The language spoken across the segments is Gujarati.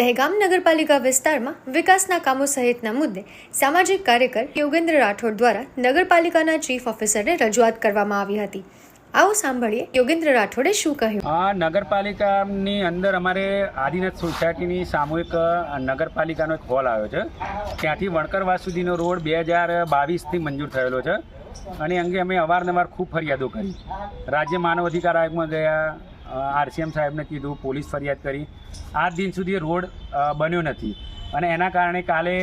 દહેગામ નગરપાલિકા વિસ્તારમાં વિકાસના કામો સહિતના મુદ્દે સામાજિક કાર્યકર યોગેન્દ્ર રાઠોડ દ્વારા નગરપાલિકાના ચીફ ઓફિસરને રજૂઆત કરવામાં આવી હતી. આવો સાંભળીએ યોગેન્દ્ર રાઠોડે શું કહ્યું? આ નગરપાલિકાની અંદર અમારે આદિનાથ સોસાયટીની સામૂહિક નગરપાલિકાનો એક હોલ આવ્યો છે. ત્યાંથી વણકરવાસ સુધીનો રોડ બે હજાર બાવીસથી મંજૂર થયેલો છે. અને અંગે અમે અવારનવાર ખૂબ ફરિયાદો કરી. રાજ્ય માનવ અધિકાર આયોગમાં ગયા આરસીએમ સાહેબને કીધું, પોલીસ ફરિયાદ કરી. આજ દિન સુધી રોડ બન્યો નથી. અને એના કારણે કાલે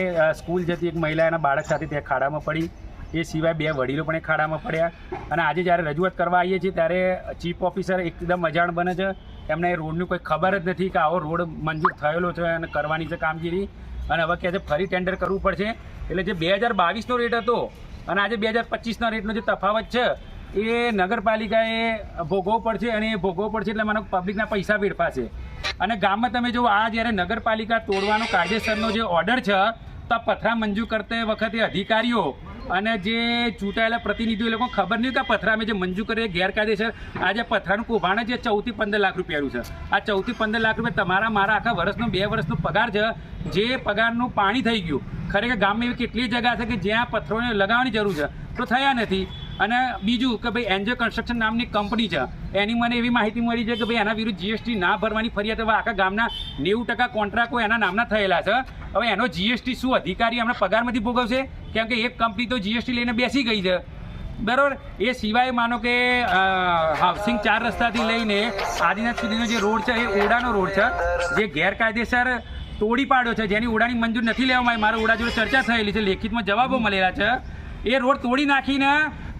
સ્કૂલ જતી એક મહિલા એના બાળક સાથે ત્યાં ખાડામાં પડી. એ સિવાય બે વડીલો પણ એ ખાડામાં પડ્યા. અને આજે જ્યારે રજૂઆત કરવા આવીએ છીએ, ત્યારે ચીફ ઓફિસર એકદમ અજાણ બને છે. એમને એ રોડની કોઈ ખબર જ નથી કે આવો રોડ મંજૂર થયેલો છે અને કરવાની છે કામગીરી. અને હવે કહે છે, ફરી ટેન્ડર કરવું પડશે. એટલે જે બે હજાર બાવીસનો રેટ હતો અને આજે બે હજાર પચીસના રેટનો જે તફાવત છે એ નગરપાલિકાએ ભોગવવો પડશે અને એ ભોગવવો પડશે એટલે મને પબ્લિકના પૈસા વેડફાશે. અને ગામમાં તમે જો આ જ્યારે નગરપાલિકા તોડવાનો કાયદેસરનો જે ઓર્ડર છે, તો પથરા મંજૂર કરતી વખતે અધિકારીઓ અને જે ચૂંટાયેલા પ્રતિનિધિઓ, એ લોકો ખબર નહીં કે પથરા અમે જે મંજૂર કરીએ ગેરકાયદેસર, આ જે પથરાનું કૌભાંડ છે ચૌદથી પંદર લાખ રૂપિયાનું છે. આ ચૌદથી પંદર લાખ રૂપિયા તમારા, મારા આખા વર્ષનો, બે વર્ષનો પગાર છે, જે પગારનું પાણી થઈ ગયું. ખરેખર ગામમાં એવી કેટલી જગ્યા છે કે જ્યાં પથ્થરોને લગાવવાની જરૂર છે? તો થયા નથી. અને બીજું કે ભાઈ એન્જો કન્સ્ટ્રક્શન નામની કંપની છે. એની મને એવી માહિતી મળી છે કે ભાઈ એના વિરુદ્ધ જીએસટી ના ભરવાની ફરિયાદ આખા ગામના નેવું ટકા કોન્ટ્રાક્ટો એના નામના થયેલા છે. હવે એનો જીએસટી શું અધિકારી હમણાં પગારમાંથી ભોગવશે? કેમ કે એક કંપની તો જીએસટી લઈને બેસી ગઈ છે. બરાબર? એ સિવાય માનો કે હાઉસિંગ ચાર રસ્તાથી લઈને આદિનાથ સુધીનો જે રોડ છે, એ ઓડાનો રોડ છે, જે ગેરકાયદેસર તોડી પાડ્યો છે, જેની ઓડાની મંજૂર નથી લેવામાં આવી. મારા ઓડા જોડે ચર્ચા થયેલી છે, લેખિતમાં જવાબો મળેલા છે. એ રોડ તોડી નાખીને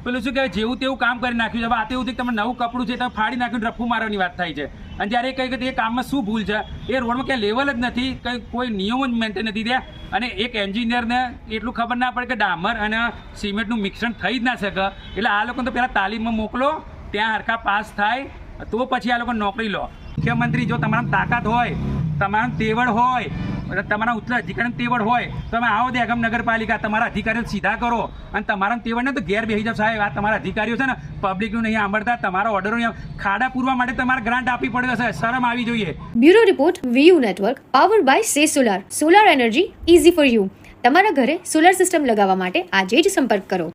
પેલું શું કહેવાય? જેવું તેવું કામ કરી નાખ્યું છે. આ તેવું કે તમે નવું કપડું છે તમે ફાડી નાખ્યું ને મારવાની વાત થાય છે. અને જ્યારે કહે કે એ કામમાં શું ભૂલ છે, એ રોડમાં ક્યાંય લેવલ જ નથી, કંઈ કોઈ નિયમો જ મેન્ટેન નથી થયા. અને એક એન્જિનિયરને એટલું ખબર ના પડે કે ડામર અને સિમેન્ટનું મિશ્રણ થઈ જ ના શકે. એટલે આ લોકોને તો પહેલાં તાલીમમાં મોકલો, ત્યાં હરખા પાસ થાય, તો પછી આ લોકો નોકરી લો. મુખ્યમંત્રી, જો તમારા તાકાત હોય તમારા તેવડ હોય તમારા ઉત્તર અધિકારી તેવડ હોય તમે આવો દેગમ નગરપાલિકા, તમારા અધિકારીઓ સીધા કરો. અને તમારા તેવડને તો ઘેર બેસી જાવ સાહેબ, આ તમારા અધિકારીઓ છે ને પબ્લિકનું નહીં સાંભળતા, તમારા ઓર્ડરો ખાડા પૂરવા માટે તમારે ગ્રાન્ટ આપવી પડે છે. શરમ આવી જોઈએ. Bureau report, VU network power by સે solar solar energy easy for you તમારા ઘરે સોલાર સિસ્ટમ લગાવવા માટે આજે જ સંપર્ક કરો.